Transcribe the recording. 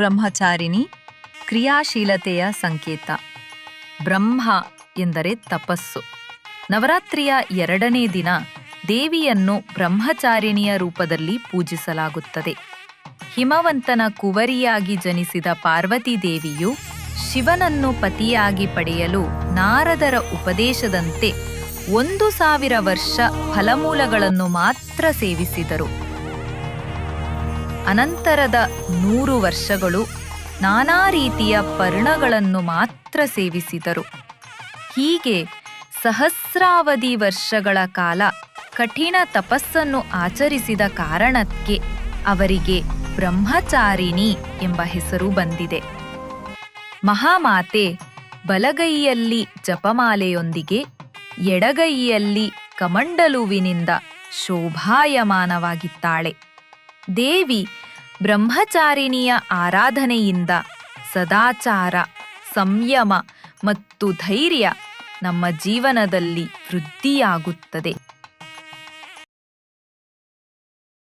ಬ್ರಹ್ಮಚಾರಿಣಿ ಕ್ರಿಯಾಶೀಲತೆಯ ಸಂಕೇತ. ಬ್ರಹ್ಮ ಎಂದರೆ ತಪಸ್ಸು. ನವರಾತ್ರಿಯ ಎರಡನೇ ದಿನ ದೇವಿಯನ್ನು ಬ್ರಹ್ಮಚಾರಿಣಿಯ ರೂಪದಲ್ಲಿ ಪೂಜಿಸಲಾಗುತ್ತದೆ. ಹಿಮವಂತನ ಕುವರಿಯಾಗಿ ಜನಿಸಿದ ಪಾರ್ವತಿ ದೇವಿಯು ಶಿವನನ್ನು ಪತಿಯಾಗಿ ಪಡೆಯಲು ನಾರದರ ಉಪದೇಶದಂತೆ ಒಂದು ಸಾವಿರ ವರ್ಷ ಫಲಮೂಲಗಳನ್ನು ಮಾತ್ರ ಸೇವಿಸಿದರು. ಅನಂತರದ ನೂರು ವರ್ಷಗಳು ನಾನಾ ರೀತಿಯ ಪರ್ಣಗಳನ್ನು ಮಾತ್ರ ಸೇವಿಸಿದರು. ಹೀಗೆ ಸಹಸ್ರಾವಧಿ ವರ್ಷಗಳ ಕಾಲ ಕಠಿಣ ತಪಸ್ಸನ್ನು ಆಚರಿಸಿದ ಕಾರಣಕ್ಕೆ ಅವರಿಗೆ ಬ್ರಹ್ಮಚಾರಿಣಿ ಎಂಬ ಹೆಸರು ಬಂದಿದೆ. ಮಹಾಮಾತೆ ಬಲಗೈಯಲ್ಲಿ ಜಪಮಾಲೆಯೊಂದಿಗೆ ಎಡಗೈಯಲ್ಲಿ ಕಮಂಡಲುವಿನಿಂದ ಶೋಭಾಯಮಾನವಾಗಿದ್ದಾಳೆ ದೇವಿ ಬ್ರಹ್ಮಚಾರಿಣಿಯ ಆರಾಧನೆಯಿಂದ ಸದಾಚಾರ ಸಂಯಮ ಮತ್ತು ಧೈರ್ಯ ನಮ್ಮ ಜೀವನದಲ್ಲಿ ವೃದ್ಧಿಯಾಗುತ್ತದೆ.